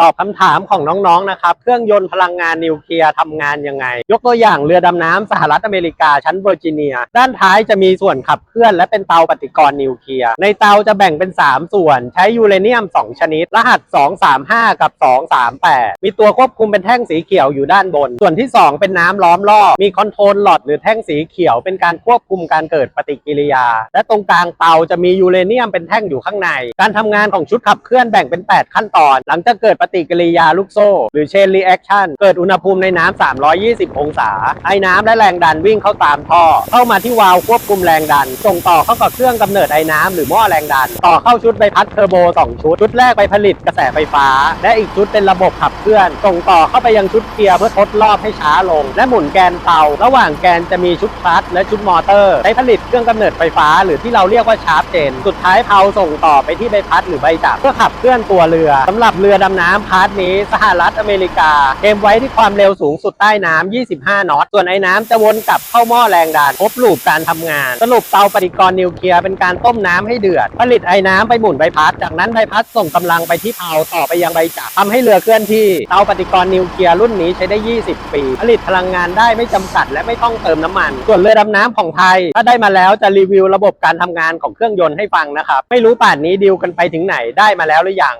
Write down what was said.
ตอบคำถามของน้องๆนะครับ เครื่องยนต์พลังงานนิวเคลียร์ทำงานยังไง ยกตัวอย่างเรือดำน้ำสหรัฐอเมริกาชั้นเวอร์จิเนีย ด้านท้ายจะมีส่วนขับเคลื่อนและเป็นเตาปฏิกรณ์นิวเคลียร์ ในเตาจะแบ่งเป็น 3 ส่วน ใช้ยูเรเนียม 2 ชนิด รหัส 235 กับ 238 มีตัวควบคุมเป็นแท่งสีเขียวอยู่ด้านบน ส่วนที่ 2 เป็นน้ำล้อมรอบ มีคอนโทรลหลอดหรือแท่งสีเขียว เป็นการควบคุมการเกิดปฏิกิริยา และตรงกลางเตาจะมียูเรเนียมเป็นแท่งอยู่ข้างใน การทำงานของชุดขับเคลื่อนแบ่งเป็น 8 ขั้นตอน หลังจากเกิดปฏิกิริยาลูกโซ่ หรือเชนรีแอคชั่นเกิดอุณหภูมิในน้ำ320 องศา ไอ้น้ำและแรงดันวิ่งเข้าตามท่อ เข้ามาที่วาล์วควบคุมแรงดัน ส่งต่อเข้ากับเครื่องกำเนิดไอ้น้ำหรือหม้อแรงดัน ต่อเข้าชุดใบพัดเทอร์โบ 2 ชุด ชุดแรกไปผลิตกระแสไฟฟ้า และอีกชุดเป็นระบบขับเคลื่อน ส่งต่อเข้าไปยังชุดเกียร์เพื่อทดรอบให้ช้าลง และหมุนแกนเตา ระหว่างแกนจะมีชุดคลัตช์และชุดมอเตอร์ใช้ผลิตเครื่องกำเนิดไฟฟ้า หรือที่เราเรียกว่าชาร์ปเจน สุดท้ายเพาส่งต่อไปที่ใบพัดหรือใบจับเพื่อขับเคลื่อนตัวเรือสำหรับเรือดำน้ำพาร์ทนี้สหรัฐอเมริกาเกมไว้ที่ความเร็วสูงสุดใต้น้ำ 25 นอต ส่วนไอ้น้ำจะวนกลับเข้าหม้อแรงดันครบลูปการทำงาน สรุปเตาปฏิกรณ์นิวเคลียร์เป็นการต้มน้ำให้เดือด ผลิตไอ้น้ำไปหมุนใบพัด จากนั้นใบพัดส่งกำลังไปที่เพาต่อไปยังใบจับทำให้เรือเคลื่อนที่ เตาปฏิกรณ์นิวเคลียร์รุ่นนี้ใช้ได้ 20 ปี ผลิตพลังงานได้ไม่จำกัด และไม่ต้องเติมน้ำมัน ส่วนเรือดำน้ำของไทยถ้าได้มาแล้วจะรีวิวระบบการทำงานของเครื่องยนต์ให้ฟังนะครับ ไม่รู้ป่านนี้ดีลกันไปถึงไหนได้มาแล้วหรือยัง